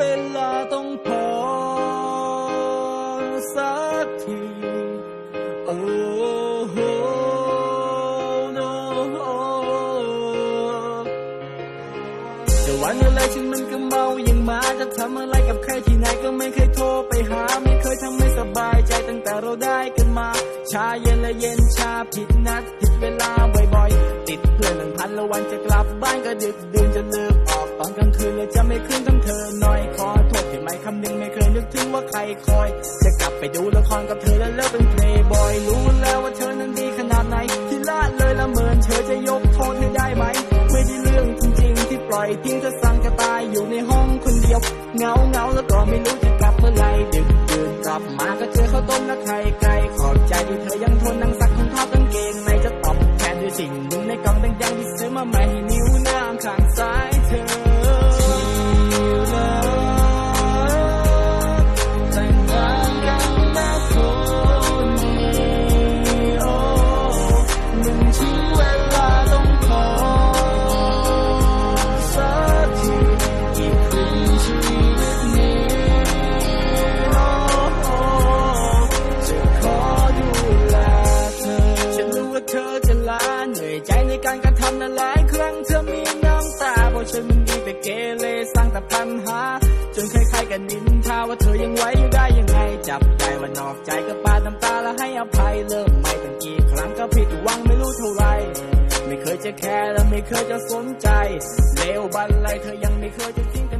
เวลาต้องพอสักทีโอ้โห no จะวันอะไรฉันมันก็เมาอย่างมาจะทำอะไรกับใครที่ไหนก็ไม่เคยโทรไปหา ไม่เคยทำให้สบายใจตั้งแต่เราได้กันมา ชาเย็นและเย็นชาผิดนัดผิดเวลาบ่อยๆ ติดเพื่อนหนึ่งพันละวันจะกลับบ้านก็ดึกดื่นจะเลิกออกตอนกลางคืนเลยจะไม่ขึ้นตั้งเธอหน่อย ว่าใครคอย จะกลับไปดูละครกับเธอแล้วเลิกเป็นเพลย์บอย รู้แล้วว่าเธอนั้นดีขนาดไหน ที่ละเลยละเมินเธอจะยกโทษให้ได้ไหม ไม่ได้เรื่องจริงๆ ที่ปล่อยทิ้งเธอสั่งกระตายอยู่ในห้องคนเดียว เงาเงาแล้วก็ไม่รู้จะกลับเมื่อไหรดึกดื่นกลับมาก็เจอข้าวต้มและไข่ไก่ขอบใจที่เธอยังทนนั่งซักถุงเท้ากางเกงในจะตอบแทนด้วยสิ่งหนึ่งในกล่องแดงๆที่ซื้อมาใหม่ให้นิ้วน้ำข้างซ้ายเธอ เหนื่อยใจในการกระทำนั้นหลายครั้งเธอมีน้ำตาเพราะฉันมันดีแต่เกเรสร้างแต่ปัญหา จนใครๆกันนินทาว่าเธอยังไหวอยู่ได้ยังไง จับใจว่านอกใจก็ปาดน้ำตาแล้วให้อภัยเริ่มใหม่ตั้งกี่ครั้งก็ผิดหวังไม่รู้เท่าไหรไม่เคยจะแคร์และไม่เคยจะสนใจเลวบันไลเธอยังไม่เคยจะทิ้งกัน